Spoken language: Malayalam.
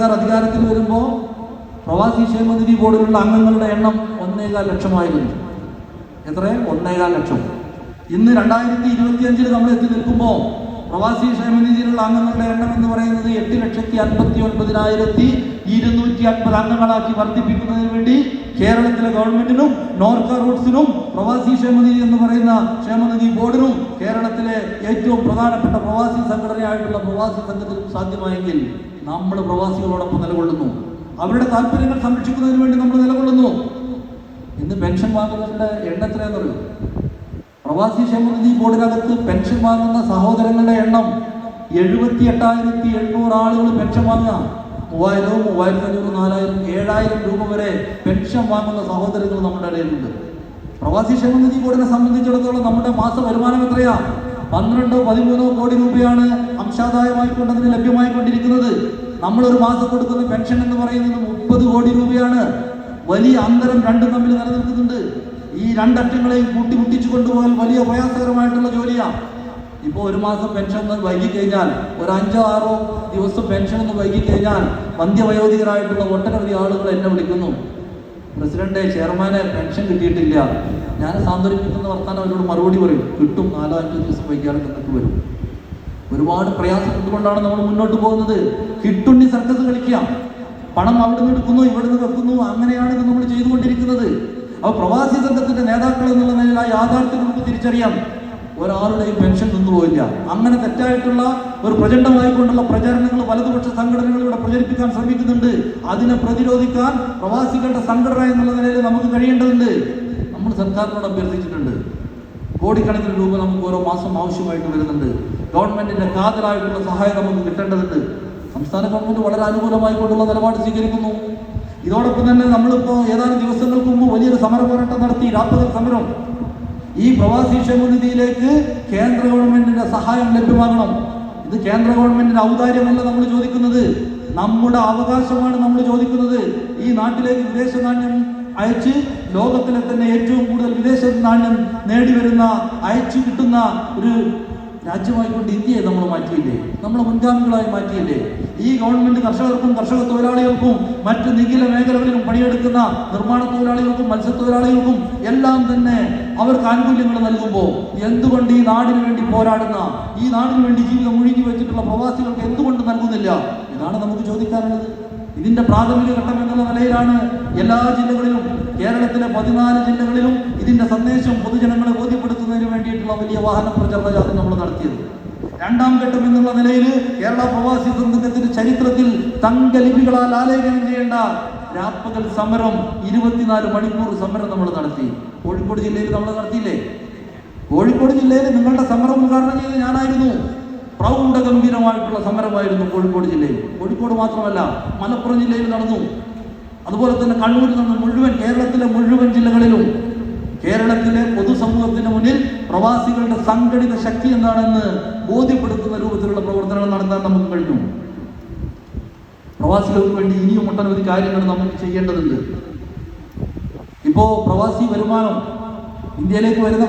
സർക്കാർ അധികാരത്തിൽ വരുമ്പോൾ പ്രവാസി ക്ഷേമനിധി ബോർഡിലുള്ള അംഗങ്ങളുടെ എണ്ണം ഒന്നേകാൽ ലക്ഷമായിരുന്നു. എത്ര? ഒന്നേകാൽ ലക്ഷം. ഇന്ന് രണ്ടായിരത്തി ഇരുപത്തിയഞ്ചിൽ നമ്മൾ എത്തി നിൽക്കുമ്പോൾ പ്രവാസി ക്ഷേമനിധിയിലുള്ള അംഗങ്ങളുടെ എണ്ണം എന്ന് പറയുന്നത് എട്ട് ലക്ഷത്തി അൻപത്തി ഒൻപതിനായിരത്തി ഇരുന്നൂറ്റി അൻപത് അംഗങ്ങളാക്കി വർദ്ധിപ്പിക്കുന്നതിന് വേണ്ടി കേരളത്തിലെ ഗവൺമെന്റിനും നോർക്ക റൂട്ട്സിനും പ്രവാസി ക്ഷേമനിധി എന്ന് പറയുന്ന ക്ഷേമനിധി ബോർഡിനും കേരളത്തിലെ ഏറ്റവും പ്രധാനപ്പെട്ട പ്രവാസി സംഘടനയായിട്ടുള്ള പ്രവാസി സംഘത്തിനും സാധ്യമായെങ്കിൽ നമ്മൾ പ്രവാസികളോടൊപ്പം നിലകൊള്ളുന്നു. അവരുടെ താല്പര്യങ്ങൾ സംരക്ഷിക്കുന്നതിന് വേണ്ടി നമ്മൾ നിലകൊള്ളുന്നു. ഇന്ന് പെൻഷൻ വാങ്ങുന്നവരുടെ എണ്ണം എത്രയാണെന്നറിയോ പ്രവാസി ക്ഷേമനിധി ബോർഡിനകത്ത് പെൻഷൻ വാങ്ങുന്ന സഹോദരങ്ങളുടെ എണ്ണം എഴുപത്തി എട്ടായിരത്തി എണ്ണൂറ് ആളുകൾ പെൻഷൻ വാങ്ങുക. മൂവായിരവും മൂവായിരത്തി അഞ്ഞൂറ് നാലായിരം ഏഴായിരം രൂപ വരെ പെൻഷൻ വാങ്ങുന്ന സഹോദരങ്ങൾ നമ്മുടെ ഇടയിലുണ്ട്. പ്രവാസി ക്ഷേമനിധി ബോർഡിനെ സംബന്ധിച്ചിടത്തോളം നമ്മുടെ മാസ വരുമാനം എത്രയാ? പന്ത്രണ്ടോ പതിമൂന്നോ കോടി രൂപയാണ് അംശാദായമായി കൊണ്ട് അതിന് ലഭ്യമായിക്കൊണ്ടിരിക്കുന്നത് നമ്മൾ ഒരു മാസം കൊടുക്കുന്ന പെൻഷൻ എന്ന് പറയുന്നത് മുപ്പത് കോടി രൂപയാണ്. വലിയ അന്തരം രണ്ടും തമ്മിൽ നിലനിൽക്കുന്നുണ്ട്. ഈ രണ്ടറ്റങ്ങളെയും കൂട്ടിമുട്ടിച്ചു കൊണ്ടുപോകാൻ വലിയ പ്രയാസകരമായിട്ടുള്ള ജോലിയാണ് ഇപ്പോൾ ഒരു മാസം പെൻഷൻ ഒന്ന് വൈകി കഴിഞ്ഞാൽ ഒരു അഞ്ചോ ആറോ ദിവസം പെൻഷൻ ഒന്ന് വൈകി കഴിഞ്ഞാൽ മധ്യവയോധികരായിട്ടുള്ള ഒട്ടനവധി ആളുകൾ എന്നെ വിളിക്കുന്നു. പ്രസിഡന്റ് ചെയർമാനെ പെൻഷൻ കിട്ടിയിട്ടില്ല. ഞാൻ സാന്ത്വനിപ്പിക്കുന്ന വർത്താനം അവരോട് മറുപടി പറയും. കിട്ടും നാലോ അഞ്ചോ ദിവസം വൈകിയാൽ നിങ്ങൾക്ക് വരും. ഒരുപാട് പ്രയാസം കൊണ്ടുകൊണ്ടാണ് നമ്മൾ മുന്നോട്ട് പോകുന്നത്? കിട്ടുണ്ണി സർക്കസ് കളിക്കാം. പണം അവിടുന്ന് എടുക്കുന്നു ഇവിടുന്ന് വെക്കുന്നു അങ്ങനെയാണ് ഇത് നമ്മൾ ചെയ്തുകൊണ്ടിരിക്കുന്നത്. അപ്പോൾ പ്രവാസി സംഘത്തിന്റെ നേതാക്കൾ എന്നുള്ള നിലയിൽ ആ യാഥാർത്ഥ്യം നമുക്ക് തിരിച്ചറിയാം. ഒരാളുടെയും പെൻഷൻ നിന്നുപോയില്ല അങ്ങനെ തെറ്റായിട്ടുള്ള ഒരു പ്രചണ്ഡമായിക്കൊണ്ടുള്ള പ്രചരണങ്ങൾ വലതുപക്ഷ സംഘടനകളിലൂടെ പ്രചരിപ്പിക്കാൻ ശ്രമിക്കുന്നുണ്ട്. അതിനെ പ്രതിരോധിക്കാൻ പ്രവാസികളുടെ സംഘടന എന്നുള്ള നിലയിൽ നമുക്ക് കഴിയേണ്ടതുണ്ട്. നമ്മൾ സർക്കാരിനോട് അഭ്യർത്ഥിച്ചിട്ടുണ്ട്. കോടിക്കണക്കിന് രൂപ നമുക്ക് ഓരോ മാസം ആവശ്യമായിട്ട് വരുന്നുണ്ട്. ഗവൺമെന്റിന്റെ കാതലായിട്ടുള്ള സഹായം നമുക്ക് കിട്ടേണ്ടതുണ്ട്. സംസ്ഥാന ഗവൺമെന്റ് വളരെ അനുകൂലമായിക്കൊണ്ടുള്ള നിലപാട് സ്വീകരിക്കുന്നു. ഇതോടൊപ്പം തന്നെ നമ്മളിപ്പോ ഏതാനും ദിവസങ്ങൾക്ക് മുമ്പ് വലിയൊരു സമര പോരാട്ടം നടത്തി രാപ്പകൽ സമരം. ഈ പ്രവാസി ക്ഷേമനിധിയിലേക്ക് കേന്ദ്ര ഗവൺമെന്റിന്റെ സഹായം ലഭ്യമാകണം. ഇത് കേന്ദ്ര ഗവൺമെന്റിന്റെ ഔദാര്യമല്ല നമ്മൾ ചോദിക്കുന്നത്. നമ്മുടെ അവകാശമാണ് നമ്മൾ ചോദിക്കുന്നത്. ഈ നാട്ടിലേക്ക് വിദേശ നാണ്യം അയച്ച് ലോകത്തിലെ തന്നെ ഏറ്റവും കൂടുതൽ വിദേശ നാണ്യം നേടിവരുന്ന അയച്ചു കിട്ടുന്ന ഒരു രാജ്യമായിക്കൊണ്ട് ഇന്ത്യയെ നമ്മൾ മാറ്റിയില്ലേ? നമ്മളെ മുൻഗാമികളായി മാറ്റിയില്ലേ? ഈ ഗവൺമെന്റ് കർഷകർക്കും കർഷക തൊഴിലാളികൾക്കും മറ്റ് നിഖില മേഖലകളിലും പണിയെടുക്കുന്ന നിർമ്മാണ തൊഴിലാളികൾക്കും മത്സ്യത്തൊഴിലാളികൾക്കും എല്ലാം തന്നെ അവർക്ക് ആനുകൂല്യങ്ങൾ നൽകുമ്പോൾ എന്തുകൊണ്ട് ഈ നാടിന് വേണ്ടി പോരാടുന്ന ഈ നാടിന് വേണ്ടി ജീവിതം മുഴുകി വെച്ചിട്ടുള്ള പ്രവാസികൾക്ക് എന്തുകൊണ്ട് നൽകുന്നില്ല? ഇതാണ് നമുക്ക് ചോദിക്കാനുള്ളത്. ഇതിന്റെ പ്രാഥമിക ഘട്ടം എന്നുള്ള നിലയിലാണ് എല്ലാ ജില്ലകളിലും കേരളത്തിലെ പതിനാല് ജില്ലകളിലും ഇതിന്റെ സന്ദേശം പൊതുജനങ്ങളെ ബോധ്യപ്പെടുത്തുന്നതിന് വേണ്ടിയിട്ടുള്ള വലിയ വാഹന പ്രചരണ ജാഥ നമ്മൾ നടത്തിയത്. രണ്ടാം ഘട്ടം എന്നുള്ള നിലയിൽ കേരള പ്രവാസി സംഘത്തിന്റെ ചരിത്രത്തിൽ തങ്കലിപികളാൽ ആലേഖനം ചെയ്യേണ്ട രാപ്പകൽ സമരം ഇരുപത്തിനാല് മണിക്കൂർ സമരം നമ്മൾ നടത്തി. കോഴിക്കോട് ജില്ലയിൽ നമ്മൾ നടത്തിയില്ലേ? കോഴിക്കോട് ജില്ലയിൽ നിങ്ങളുടെ സമരം ഉദ്ഘാടനം ചെയ്ത് ഞാനായിരുന്നു. പ്രൗഢഗംഭീരമായിട്ടുള്ള സമരമായിരുന്നു കോഴിക്കോട് ജില്ലയിൽ. കോഴിക്കോട് മാത്രമല്ല മലപ്പുറം ജില്ലയിൽ നടന്നു. അതുപോലെ തന്നെ കണ്ണൂരിൽ നിന്ന് മുഴുവൻ കേരളത്തിലെ മുഴുവൻ ജില്ലകളിലും കേരളത്തിലെ പൊതുസമൂഹത്തിന് മുന്നിൽ പ്രവാസികളുടെ സംഘടിത ശക്തി എന്താണെന്ന് ബോധ്യപ്പെടുത്തുന്ന രൂപത്തിലുള്ള പ്രവർത്തനങ്ങൾ നടത്താൻ നമുക്ക് കഴിഞ്ഞു. പ്രവാസികൾക്ക് വേണ്ടി ഇനിയും ഒട്ടനവധി കാര്യങ്ങൾ നമുക്ക് ചെയ്യേണ്ടതുണ്ട്. ഇപ്പോ പ്രവാസി വരുമാനം ഇന്ത്യയിലേക്ക് വരുന്ന